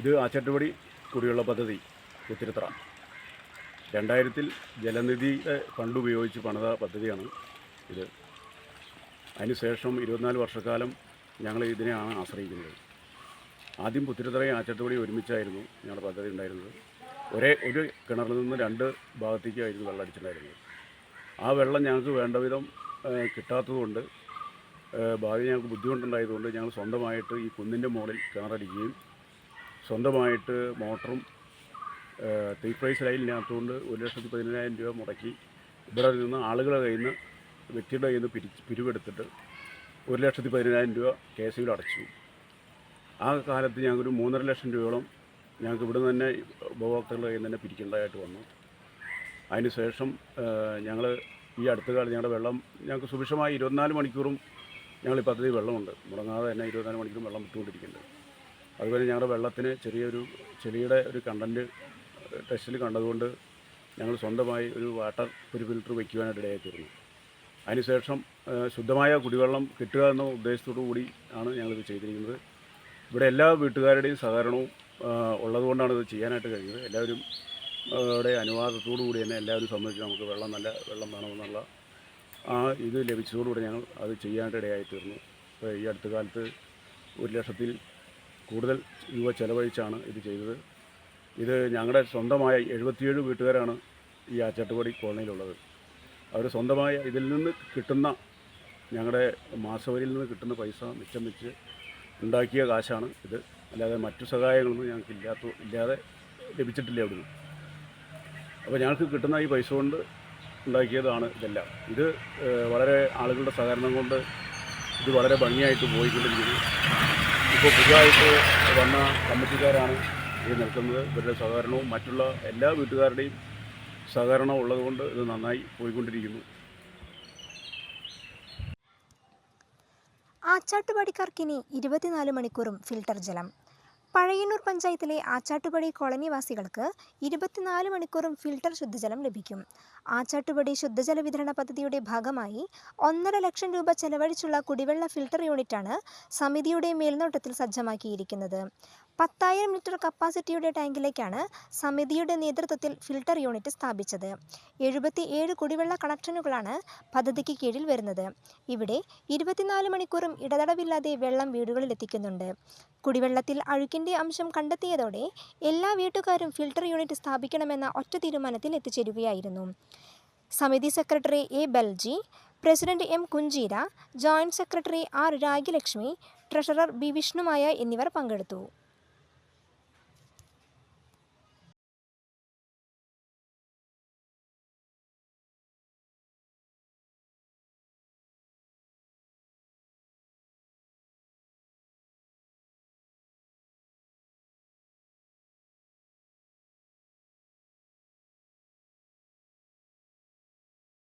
ഇത് ആച്ചട്ടുപടി കുടിവെള്ള പദ്ധതി ഉത്തിരത്തറ. രണ്ടായിരത്തിൽ ജലനിധിയുടെ ഫണ്ട് ഉപയോഗിച്ച് പണിത പദ്ധതിയാണ് ഇത്. അതിനുശേഷം ഇരുപത്തിനാല് വർഷക്കാലം ഞങ്ങൾ ഇതിനെയാണ് ആശ്രയിക്കുന്നത്. ആദ്യം പുത്തിരിത്തറയും ആച്ചട്ടുപടി ഒരുമിച്ചായിരുന്നു ഞങ്ങളുടെ പദ്ധതി ഉണ്ടായിരുന്നത്. ഒരേ ഒരു കിണറിൽ നിന്ന് രണ്ട് ഭാഗത്തേക്കായിരുന്നു വെള്ളം അടിച്ചിട്ടുണ്ടായിരുന്നത്. ആ വെള്ളം ഞങ്ങൾക്ക് വേണ്ട വിധം കിട്ടാത്തതുകൊണ്ട് ഭാവി ഞങ്ങൾക്ക് ബുദ്ധിമുട്ടുണ്ടായതുകൊണ്ട് ഞങ്ങൾ സ്വന്തമായിട്ട് ഈ കുന്നിന്റെ മുകളിൽ കിണറടിക്കുകയും സ്വന്തമായിട്ട് മോട്ടറും ത്രീ പ്രൈസ് ലൈനിനകത്തുകൊണ്ട് ഒരു ലക്ഷത്തി പതിനായിരം രൂപ മുടക്കി ഇവിടെ നിന്ന് ആളുകളുടെ കയ്യിൽ നിന്ന് വ്യക്തിയുടെ കയ്യിൽ നിന്ന് പിരിച്ച് പിരിവെടുത്തിട്ട് ഒരു ലക്ഷത്തി പതിനായിരം രൂപ കെ എസ് അടച്ചു. ആ കാലത്ത് ഞങ്ങൾക്കൊരു മൂന്നര ലക്ഷം രൂപയോളം ഞങ്ങൾക്ക് ഇവിടെ തന്നെ ഉപഭോക്താക്കളുടെ കയ്യിൽ നിന്ന് തന്നെ പിരിക്കേണ്ടതായിട്ട് വന്നു. അതിനുശേഷം ഞങ്ങൾ ഈ അടുത്ത കാലത്ത് ഞങ്ങളുടെ വെള്ളം ഞങ്ങൾക്ക് സുഭിക്ഷമായി ഇരുപത്തിനാല് മണിക്കൂറും ഞങ്ങൾ ഈ പദ്ധതി വെള്ളമുണ്ട്. മുടങ്ങാതെ തന്നെ ഇരുപത്തിനാല് മണിക്കൂറും വെള്ളം വിട്ടുകൊണ്ടിരിക്കുന്നുണ്ട്. അതുപോലെ ഞങ്ങളുടെ വെള്ളത്തിന് ചെറിയൊരു ചെളിയുടെ ഒരു കണ്ടന്റ് ടെസ്റ്റിൽ കണ്ടതുകൊണ്ട് ഞങ്ങൾ സ്വന്തമായി ഒരു വാട്ടർ ഒരു ഫിൽറ്റർ വയ്ക്കുവാനായിട്ട് ഇടയായിത്തീർന്നു അതിനുശേഷം ശുദ്ധമായ കുടിവെള്ളം കിട്ടുക എന്ന ഉദ്ദേശത്തോടു കൂടി ആണ് ഞങ്ങളിത് ചെയ്തിരിക്കുന്നത്. ഇവിടെ എല്ലാ വീട്ടുകാരുടെയും സഹകരണവും ഉള്ളതുകൊണ്ടാണ് ഇത് ചെയ്യാനായിട്ട് കഴിഞ്ഞത് എല്ലാവരും ടെ അനുവാദത്തോടു കൂടി തന്നെ എല്ലാവരും സമ്മതിച്ച് നമുക്ക് വെള്ളം നല്ല വെള്ളം വേണമെന്നുള്ള ആ ഇത് ലഭിച്ചതോടുകൂടി ഞങ്ങൾ അത് ചെയ്യാനായിട്ട് ഇടയായി ഇപ്പോൾ ഈ അടുത്ത കാലത്ത് ഒരു ലക്ഷത്തിൽ കൂടുതൽ രൂപ ചെലവഴിച്ചാണ് ഇത് ചെയ്തത്. ഇത് ഞങ്ങളുടെ സ്വന്തമായ എഴുപത്തിയേഴ് വീട്ടുകാരാണ് ഈ ആച്ചാട്ടുപടി കോളനിയിലുള്ളത്. അവർ സ്വന്തമായ ഇതിൽ നിന്ന് കിട്ടുന്ന ഞങ്ങളുടെ മാസവരിയിൽ നിന്ന് കിട്ടുന്ന പൈസ മിച്ചം വെച്ച് ഉണ്ടാക്കിയ കാശാണ് ഇത്. അല്ലാതെ മറ്റു സഹായങ്ങളൊന്നും ഞങ്ങൾക്ക് ഇല്ലാത്ത ഇല്ലാതെ ലഭിച്ചിട്ടില്ല അവിടുന്ന്. അപ്പോൾ ഞങ്ങൾക്ക് കിട്ടുന്ന ഈ പൈസ കൊണ്ട് ഉണ്ടാക്കിയതാണ് ഇതെല്ലാം. ഇത് വളരെ ആളുകളുടെ സഹകരണം കൊണ്ട് ഇത് വളരെ ഭംഗിയായിട്ട് പോയിക്കൊണ്ടിരിക്കുന്നു. ഇപ്പോൾ പുതുതായിട്ട് വന്ന കമ്മിറ്റിക്കാരാണ് ഇത് നിൽക്കുന്നത്. ഇവരുടെ സഹകരണവും മറ്റുള്ള എല്ലാ വീട്ടുകാരുടെയും സഹകരണം ഉള്ളതുകൊണ്ട് ഇത് നന്നായി പോയിക്കൊണ്ടിരിക്കുന്നു. ആച്ചാട്ടുപാടിക്കാർക്കിനി ഇരുപത്തിനാല് മണിക്കൂറും ഫിൽട്ടർ ജലം. പഴയന്നൂർ പഞ്ചായത്തിലെ ആച്ചാട്ടുപടി കോളനിവാസികൾക്ക് ഇരുപത്തിനാല് മണിക്കൂറും ഫിൽട്ടർ ശുദ്ധജലം ലഭിക്കും. ആച്ചാട്ടുപടി ശുദ്ധജല വിതരണ പദ്ധതിയുടെ ഭാഗമായി ഒന്നര ലക്ഷം രൂപ ചെലവഴിച്ചുള്ള കുടിവെള്ള ഫിൽട്ടർ യൂണിറ്റാണ് സമിതിയുടെ മേൽനോട്ടത്തിൽ സജ്ജമാക്കിയിരിക്കുന്നത്. പത്തായിരം ലിറ്റർ കപ്പാസിറ്റിയുടെ ടാങ്കിലേക്കാണ് സമിതിയുടെ നേതൃത്വത്തിൽ ഫിൽട്ടർ യൂണിറ്റ് സ്ഥാപിച്ചത്. എഴുപത്തി ഏഴ് കുടിവെള്ള കണക്ഷനുകളാണ് പദ്ധതിക്ക് കീഴിൽ വരുന്നത്. ഇവിടെ ഇരുപത്തിനാല് മണിക്കൂറും ഇടതടവില്ലാതെ വെള്ളം വീടുകളിൽ എത്തിക്കുന്നുണ്ട് കുടിവെള്ളത്തിൽ അഴുക്കിന്റെ അംശം കണ്ടെത്തിയതോടെ എല്ലാ വീട്ടുകാരും ഫിൽട്ടർ യൂണിറ്റ് സ്ഥാപിക്കണമെന്ന ഒറ്റ തീരുമാനത്തിൽ എത്തിച്ചേരുകയായിരുന്നു. സമിതി secretary A Balji president M Kunjeera joint secretary R Ragyalakshmi treasurer B Vishnumaya എന്നിവർ പങ്കെടുത്തു.